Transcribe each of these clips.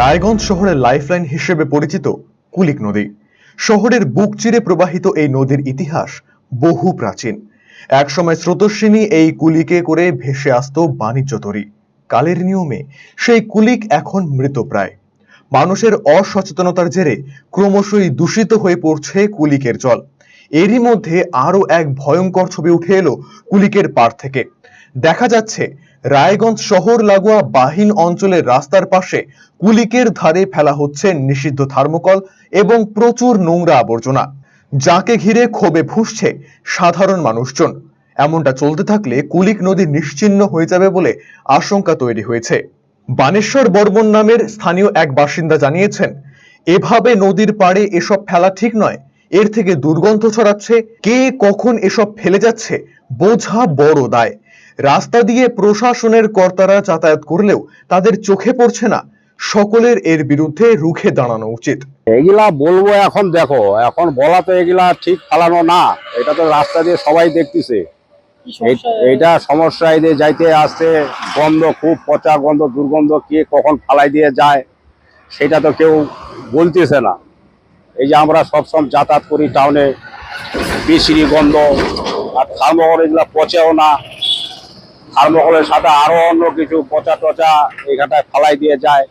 রায়গঞ্জ শহরের লাইফলাইন হিসেবে পরিচিত কুলিক নদী। শহরের বুক চিরে প্রবাহিত এই নদীর ইতিহাস বহু প্রাচীন। একসময় স্রোতস্বিনী এই কুলিকে করে ভেসে আসতো বাণিজ্য তরী। কালের নিয়মে সেই কুলিক এখন মৃতপ্রায়। মানুষের অসচেতনতার জেরে ক্রমশই দূষিত হয়ে পড়ছে কুলিকের জল। এরই মধ্যে আরও এক ভয়ঙ্কর ছবি উঠে এলো কুলিকের পাড় থেকে। দেখা যাচ্ছে রায়গঞ্জ শহর লাগোয়া বাহিন অঞ্চলের রাস্তার পাশে কুলিকের ধারে ফেলা হচ্ছে নিষিদ্ধ থার্মোকল এবং প্রচুর নোংরা আবর্জনা। যাকে ঘিরে ক্ষোভে ফুসছে সাধারণ মানুষজন। এমনটা চলতে থাকলে কুলিক নদী নিশ্চিহ্ন হয়ে যাবে বলে আশঙ্কা তৈরি হয়েছে। বানেশ্বর বর্মন নামের স্থানীয় এক বাসিন্দা জানিয়েছেন, এভাবে নদীর পাড়ে এসব ফেলা ঠিক নয়। এর থেকে দুর্গন্ধ ছড়াচ্ছে। কে কখন এসব ফেলে যাচ্ছে বোঝা বড় দায়। রাস্তা দিয়ে প্রশাসনের কর্তারা যাতায়াত করলেও তাদের চোখে পড়ছে না। সকলের এর বিরুদ্ধে রুখে দাঁড়ানো উচিত। এগুলা বলব এখন দেখো এখন বলা তো এগুলা ঠিক ফালানো না এটা তো রাস্তা দিয়ে সবাই দেখতেছে। এটা সমস্যা? এইটা সমস্যা এই যে যাইতে আসতে গন্ধ খুব পচা গন্ধ দুর্গন্ধ কে কখন ফালাই দিয়ে যায় সেটা তো কেউ বলতেছে না। এই যে আমরা সবসময় যাতায়াত করি টাউনে বিশ্রী গন্ধ আর থার্মোকল এগুলা পচেও না। থার্মোকলের সাথে আরও অন্য কিছু পচা টচা এখানটায় ফালাই দিয়ে যায়।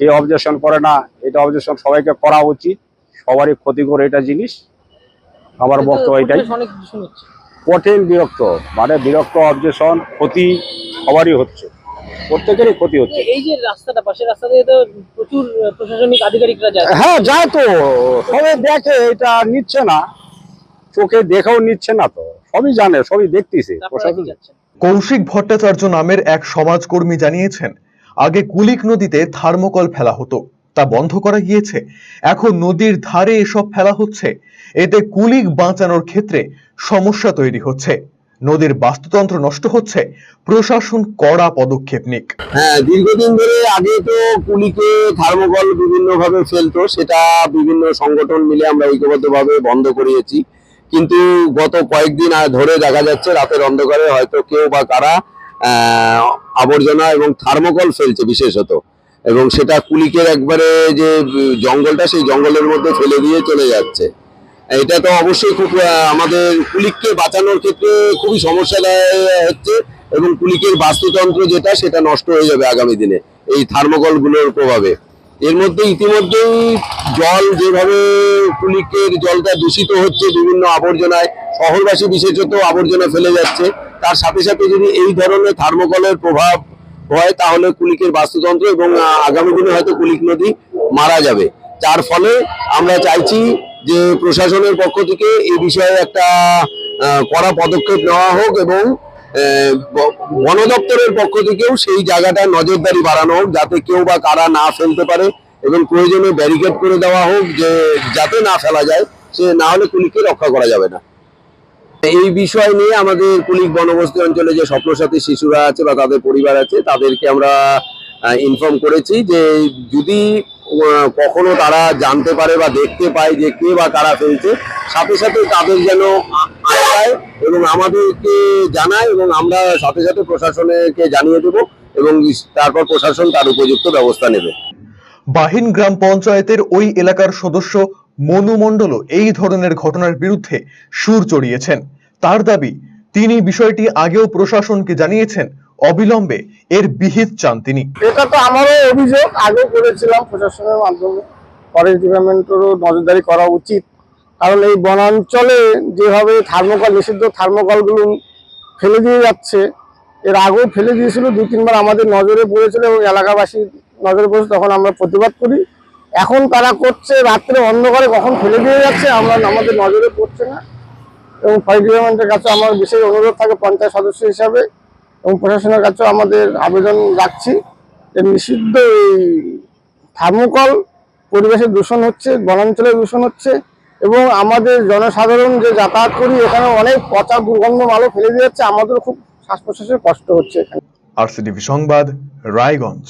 কেউ অবজেকশন করে না এটা অবজেকশন সবাইকে করা উচিত। সবারই ক্ষতিকর এটা জিনিস। আমার বক্তব্য এটাই। কঠিন বিরক্ত মানে বিরক্ত অবজেকশন ক্ষতি সবারই হচ্ছে। প্রত্যেকেরই ক্ষতি হচ্ছে। এই যে রাস্তাটা পাশে রাস্তা দিয়ে তো প্রচুর প্রশাসনিক আধিকারিকরা যায়। হ্যাঁ যায় তো। সবাই দেখে এটা নিচ্ছে না। চোখে দেখেও নিচ্ছে না তো। সবই জানে সবই দেখতেছে প্রশাসন। কৌশিক ভট্টাচার্য নামের এক সমাজকর্মী জানিয়েছেন, আগে কুলিক নদীতে থার্মোকল ফেলা হতো, তা বন্ধ করা গিয়েছে, এখন নদীর ধারে এসব ফেলা হচ্ছে, এতে কুলিক বাঁচানোর ক্ষেত্রে সমস্যা তৈরি হচ্ছে। নদীর বাস্তুতন্ত্র নষ্ট হচ্ছে, প্রশাসন কড়া পদক্ষেপ নিক। হ্যাঁ দীর্ঘদিন ধরে আগে তো কুলিকে থার্মোকল বিভিন্ন ভাবে ফেলতো, সেটা বিভিন্ন সংগঠন মিলে আমরা ঐক্যবদ্ধভাবে বন্ধ করিয়েছি। কিন্তু গত কয়েকদিন ধরে দেখা যাচ্ছে রাতের অন্ধকারে হয়তো কেউ বা কারা আবর্জনা এবং থার্মোকল ফেলছে বিশেষত। এবং সেটা কুলিকের একবারে যে জঙ্গলটা, সেই জঙ্গলের মধ্যে ফেলে দিয়ে চলে যাচ্ছে। এটা তো অবশ্যই খুব আমাদের কুলিককে বাঁচানোর ক্ষেত্রে খুবই সমস্যা হচ্ছে এবং কুলিকের বাস্তুতন্ত্র যেটা, সেটা নষ্ট হয়ে যাবে আগামী দিনে এই থার্মোকলগুলোর প্রভাবে। এর মধ্যে ইতিমধ্যেই জল যেভাবে কুলিকের জলটা দূষিত হচ্ছে বিভিন্ন আবর্জনায়, শহরবাসী বিশেষত আবর্জনা ফেলে যাচ্ছে, তার সাথে সাথে যদি এই ধরনের থার্মোকলের প্রভাব হয়, তাহলে কুলিকের বাস্তুতন্ত্র এবং আগামী দিনে হয়তো কুলিক নদী মারা যাবে। যার ফলে আমরা চাইছি যে প্রশাসনের পক্ষ থেকে এই বিষয়ে একটা কড়া পদক্ষেপ নেওয়া হোক এবং বন দপ্তরের পক্ষ থেকেও সেই জায়গাটা নজরদারি বাড়ানো হোক, যাতে কেউ বা কারা না ফেলতে পারে এবং প্রয়োজনে ব্যারিকেড করে দেওয়া হোক যে যাতে না ফেলা যায়, সে না হলে কুলিকে রক্ষা করা যাবে না। এই বিষয় নিয়ে আমাদের কুলিক বনবস্তি অঞ্চলে যে স্বপ্নসাথী শিশুরা আছে বা তাদের পরিবার আছে, তাদেরকে আমরা ইনফর্ম করেছি যে যদি কখনো তারা জানতে পারে বা দেখতে পায় যে কে বা কারা ফেলছে, সাথে সাথে তাদের যেন আটকায় এবং আমাদেরকে জানায় এবং আমরা সাথে সাথে প্রশাসনকে জানিয়ে দেব এবং তারপর প্রশাসন তার উপযুক্ত ব্যবস্থা নেবে। বাহিন গ্রাম পঞ্চায়েতের ওই এলাকার সদস্য মনু মণ্ডলও এই ধরনের ঘটনার বিরুদ্ধে সুর চড়িয়েছেন। তার দাবি তিনি বিষয়টি আগেও প্রশাসনকে জানিয়েছেন অবিলম্বে এর বিহিত চান তিনি। এটা তো আমারও অভিযোগ আগেও করেছিলাম প্রশাসনের মাধ্যমে। ফরেস্ট ডিপার্টমেন্টেরও নজরদারি করা উচিত। কারণ এই বনাঞ্চলে যেভাবে থার্মোকল, নিষিদ্ধ থার্মোকলগুলো ফেলে দিয়ে যাচ্ছে, এর আগেও ফেলে দিয়েছিল, দু, তিনবার আমাদের নজরে পড়েছিল এবং এলাকাবাসী নজরে পড়েছে তখন আমরা প্রতিবাদ করি। এখন তারা করছে, রাত্রে অন্ধকারে কখন ফেলে দিয়ে যাচ্ছে, আমরা আমাদের নজরে পড়ছে না। এবং ফরেস্ট ডিপার্টমেন্টের কাছে আমার বিশেষ অনুরোধ থাকে পঞ্চায়েত সদস্য হিসাবে এবং প্রশাসনের কাছেও আমাদের আবেদন রাখছি যে নিষিদ্ধ এই থার্মোকল পরিবেশের দূষণ হচ্ছে, বনাঞ্চলে দূষণ হচ্ছে এবং আমাদের জনসাধারণ যে যাতায়াত করি, এখানে অনেক পচা দুর্গন্ধ মালও ফেলে দিয়ে যাচ্ছে। আমাদের খুব শ্বাস প্রশ্বাসের কষ্ট হচ্ছে এখানে। আর সংবাদ, রায়গঞ্জ।